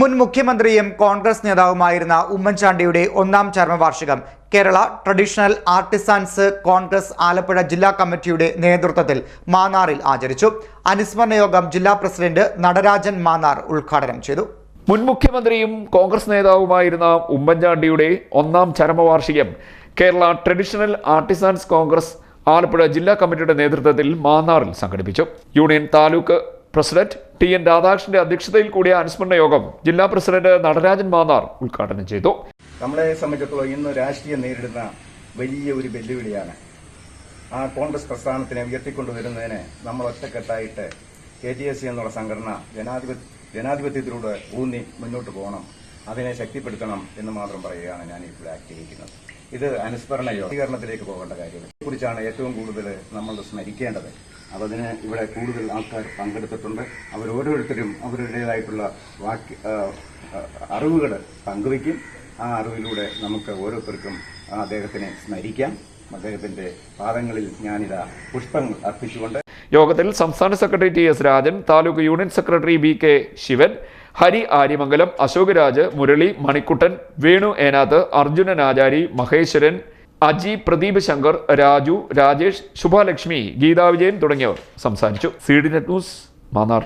മുൻ മുഖ്യമന്ത്രിയും കോൺഗ്രസ് നേതാവുമായിരുന്ന ഉമ്മൻചാണ്ടിയുടെ ഒന്നാം ചരമവാർഷികം Kerala Traditional Artisans Congress Alappuzha ജില്ലാ കമ്മിറ്റിയുടെ നേതൃത്വത്തിൽ മാന്നാറിൽ ആചരിച്ചു. അനുസ്മരണ യോഗം ജില്ലാ പ്രസിഡന്റ് നടരാജൻ മാന്നാർ ഉദ്ഘാടനം ചെയ്തു. മുൻ മുഖ്യമന്ത്രിയും കോൺഗ്രസ് നേതാവുമായിരുന്ന ഉമ്മൻചാണ്ടിയുടെ ഒന്നാം ചരമവാർഷികം Kerala Traditional Artisans Congress Alappuzha ജില്ലാ കമ്മിറ്റിയുടെ നേതൃത്വത്തിൽ മാന്നാറിൽ സംഘടിപ്പിച്ചു. Union taluk president T N രാധാകൃഷ്ണന്റെ അധ്യക്ഷതയിൽ കൂടിയ അനുസ്മരണ യോഗം ജില്ലാ പ്രസിഡന്റ് നടരാജൻ മാന്നാർ ഉദ്ഘാടനം ചെയ്തു. നമ്മളെ സംബന്ധിച്ചിടത്തോളം ഇന്ന് രാഷ്ട്രീയം നേരിടുന്ന വലിയ ഒരു വെല്ലുവിളിയാണ്. ആ കോൺഗ്രസ് പ്രസ്ഥാനത്തിനെ ഉയർത്തിക്കൊണ്ടുവരുന്നതിന് നമ്മൾ ഒറ്റക്കെട്ടായിട്ട് കെ ജി എസ് സി എന്നുള്ള സംഘടന ജനാധിപത്യ ജനാധിപത്യത്തിലൂടെ ഊന്നി മുന്നോട്ട് പോകണം. അതിനെ ശക്തിപ്പെടുത്തണം എന്ന് മാത്രം പറയുകയാണ് ഞാൻ ഇവിടെ ആഗ്രഹിക്കുന്നത്. ഇത് അനുസ്മരണ യോഗീകരണത്തിലേക്ക് പോകേണ്ട കാര്യം കുറിച്ചാണ് ഏറ്റവും കൂടുതൽ നമ്മൾ സ്മരിക്കേണ്ടത്. അപ്പോൾ അതിന് ഇവിടെ കൂടുതൽ ആൾക്കാർ പങ്കെടുത്തിട്ടുണ്ട്. അവരോരോരുത്തരും അവരുടേതായിട്ടുള്ള വാക്യ അറിവുകൾ പങ്കുവയ്ക്കും. ആ അറിവിലൂടെ നമുക്ക് ഓരോരുത്തർക്കും അദ്ദേഹത്തിനെ സ്മരിക്കാം. അദ്ദേഹത്തിന്റെ പാദങ്ങളിൽ ഞാനിതാ പുഷ്പങ്ങൾ അർപ്പിച്ചുകൊണ്ട്. യോഗത്തിൽ സംസ്ഥാന secretary T S Rajan taluk union secretary B K Sivan Hari Aryamangalam Ashok Raj Murali Manikuttan Venu Enath Arjunan Achari Maheswaran Aji Pradeep Shankar Raju Rajesh Subhalakshmi Geetha Vijayan തുടങ്ങിയവർ സംസാരിച്ചു. C D net news Mannar.